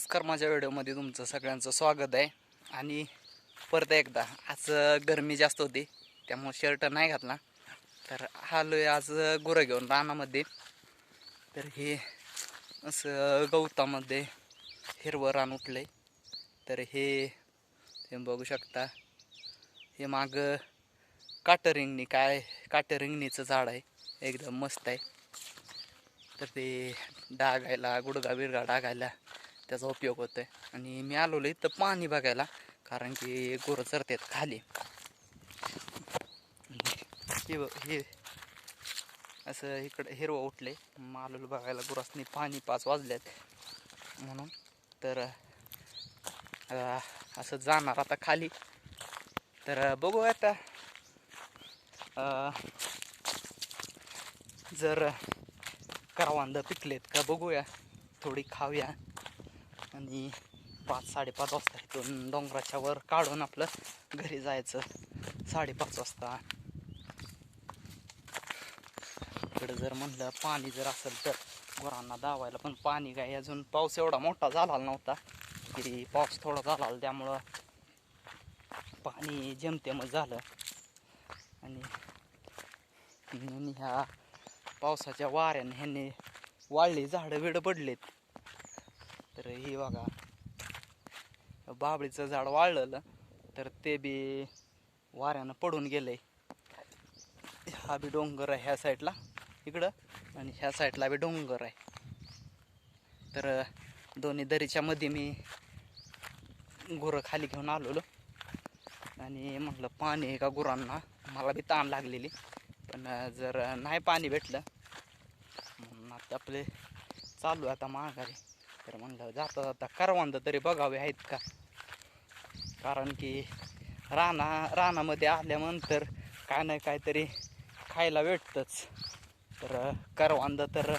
नमस्कार माझ्या व्हिडिओमध्ये तुमचं सगळ्यांचं स्वागत आहे. आणि परत एकदा आज गरमी जास्त होती त्यामुळे शर्ट नाही घातला. तर आलो आहे आज गुरं घेऊन रानामध्ये. तर हे असं गवतामध्ये हिरवं रान उठलं तर हे तुम्ही बघू शकता. हे माग काटरिंगणी काय काटरिंगणीचं झाड आहे. एकदम मस्त आहे. तर ते डागायला गुडगा बिरगा डागायला त्याचा उपयोग होतो आहे आणि मी आलो इथं पाणी बघायला कारण की गुरं चरतात खाली. हे हे. असं इकडं हिरवं उठले मग आलो बघायला गुरासनी पाणी पाच वाजल्यात. म्हणून तर असं जाणार आता खाली. तर बघू आता. जर करवांद पिकलेत का बघूया. थोडी खाऊया. आणि पाच साडेपाच वाजता इथून डोंगराच्या वर काढून आपलं घरी जायचं. साडेपाच वाजता. इकडं जर म्हणलं पाणी जर असेल तर गुरांना धावायला पण पाणी काय अजून पाऊस एवढा मोठा झाला नव्हता की पाऊस थोडा झाला त्यामुळं पाणी जमतेमच झालं. आणि ह्या पावसाच्या वाऱ्याने ह्यांनी वाळली झाडं बिडं पडलेत. तर ही बघा. बाबळीचं झाड वाळलं तर ते बी वाऱ्यानं पडून गेलंय. हा बी डोंगर आहे ह्या साईडला इकडं आणि ह्या साईडला बी डोंगर आहे. तर दोन्ही दरीच्या मध्ये मी गुरं खाली घेऊन आलेलो. आणि म्हटलं पाणी आहे का गुरांना? मला बी ताण लागलेली. पण जर नाही पाणी भेटलं म्हणून आता आपले चालू आहे आता माघारी. तर म्हणलं जाता जाता करवंद तरी बघावे आहेत का? कारण की राना रानामध्ये आल्यानंतर काय नाही काहीतरी खायला भेटतंच. तर करवांद तर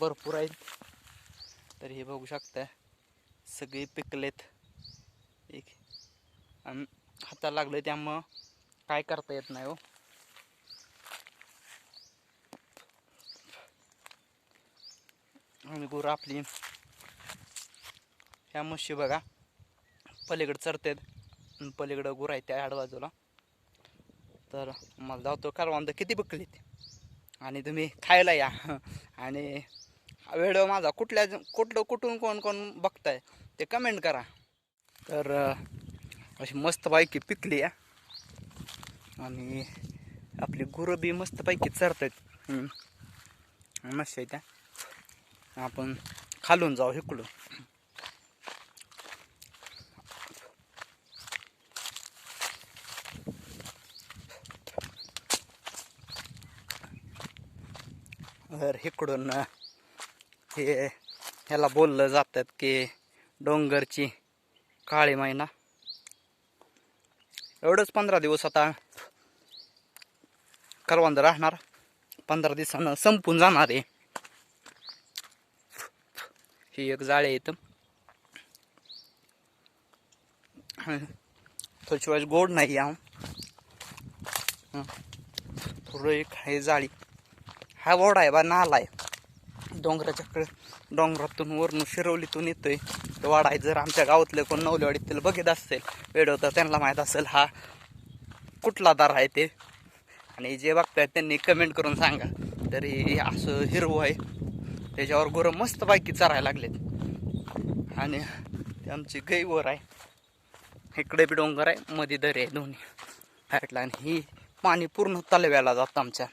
भरपूर आहेत. तर हे बघू शकता सगळे पिकलेत. एक आणि हाताला लागलं त्यामुळं काय करता येत नाही हो. आणि गुरं आपली ह्या म्हशी बघा. पलीकडे चरतात पलीकडं गुर आहे त्या आडबाजूला तर मला जातो करवांद किती बकलीत आणि तुम्ही खायला या. आणि व्हिडिओ माझा कुठल्या कुठलं कुठून कोण कोण बघताय ते कमेंट करा. तर अशी मस्तपैकी पिकली आहे आणि आपली गुरं बी मस्तपैकी चरतात. मस्त आहे त्या. आपण खालून जाऊ इकडून. तर इकडून हे ह्याला बोललं जातात की डोंगरची काळी मैना. एवढंच पंधरा दिवस आता करवंद राहणार. पंधरा दिवसानं संपून जाणार आहे. ही एक जाळे इथं. थोडीशी वेळेस गोड नाही या थोडं एक आहे जाळी. हा ओढा आहे बा नाला आहे. डोंगराच्या डोंगरातून वरून शिरवलीतून येतोय. तो वाडा आहे जर आमच्या गावातले कोण नवलेवाडीतील बघित असेल व्हिडिओ त्यांना माहीत असेल हा कुठला दार आहे ते. आणि जे बघतायत त्यांनी कमेंट करून सांगा. तरी असं हिरवं आहे. त्याच्यावर गुरं मस्त पैकी चरायला लागलेत. आणि ते आमची गैवर आहे. इकडे बी डोंगर आहे मध्ये दरी आहे दोन्ही. साईडला आणि ही पाणी पूर्ण तलव्याला जातं आमच्या.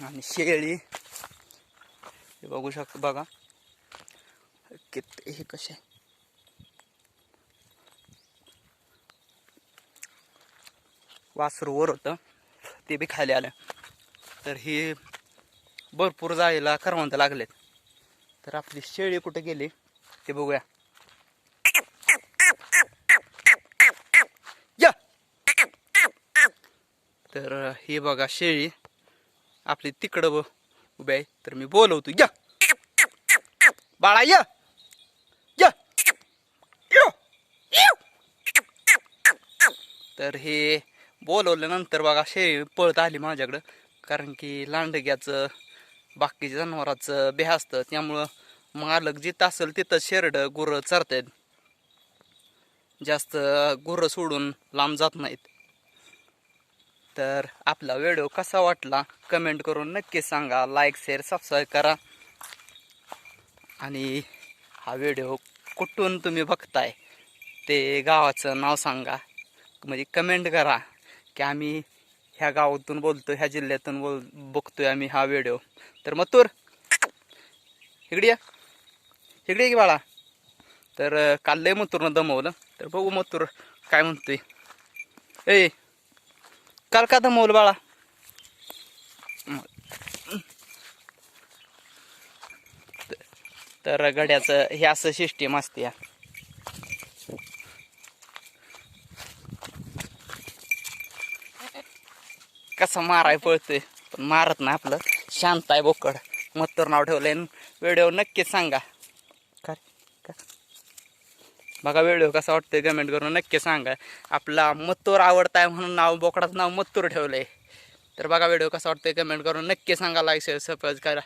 आणि शेळी हे बघू शकतो बघा. किती हे कसे? वासरू वर होतं. ते बी खाली आलं. तर ही भरपूर जायला करवंत लागलेत. तर आपली शेळी कुठे गेली? ते बघूया. या! तर ही बघा शेळी. आपली तिकडं ब- उभे आहे. तर मी बोलवतो. या. बाळा या. तर हे बोलवल्यानंतर बघा शेळी पळत आली माझ्याकडं. कारण की लांडग्याचं बाकीच्या जनावराचं बे असतं. त्यामुळं मालक जिथं असेल तिथं शेरडं गुरं चरतात जास्त गुरं सोडून लांब जात नाहीत. तर आपला व्हिडिओ कसा वाटला कमेंट करून नक्की सांगा. लाईक शेअर सबस्क्राईब करा. आणि हा व्हिडिओ कुठून तुम्ही बघताय ते गावाचं नाव सांगा. म्हणजे कमेंट करा की आम्ही ह्या गावातून बोलतो ह्या जिल्ह्यातून बोल बघतोय आम्ही हा व्हिडिओ. तर मतूर इकडे या. इकडे की बाळा. तर काल लय मतूरनं दमवलं. तर बघू मतूर काय म्हणतोय. ए काल का दमवलं बाळा? तर गड्याचं हे असं सिस्टीम असते या. कसं माराय पळतोय? पण मारत नाही आपलं. शांत आहे बोकड. मत्तर नाव ठेवलंय. व्हिडिओ नक्कीच सांगा. बघा व्हिडिओ कसा वाटतोय कमेंट करून नक्की सांगा. आपला मत्तूर आवडताय म्हणून नाव बोकडाचं नाव मत्तूर ठेवलंय. तर बघा व्हिडिओ कसा वाटतोय कमेंट करून नक्की सांगा लाईक शेअर सबस्क्राईब करा.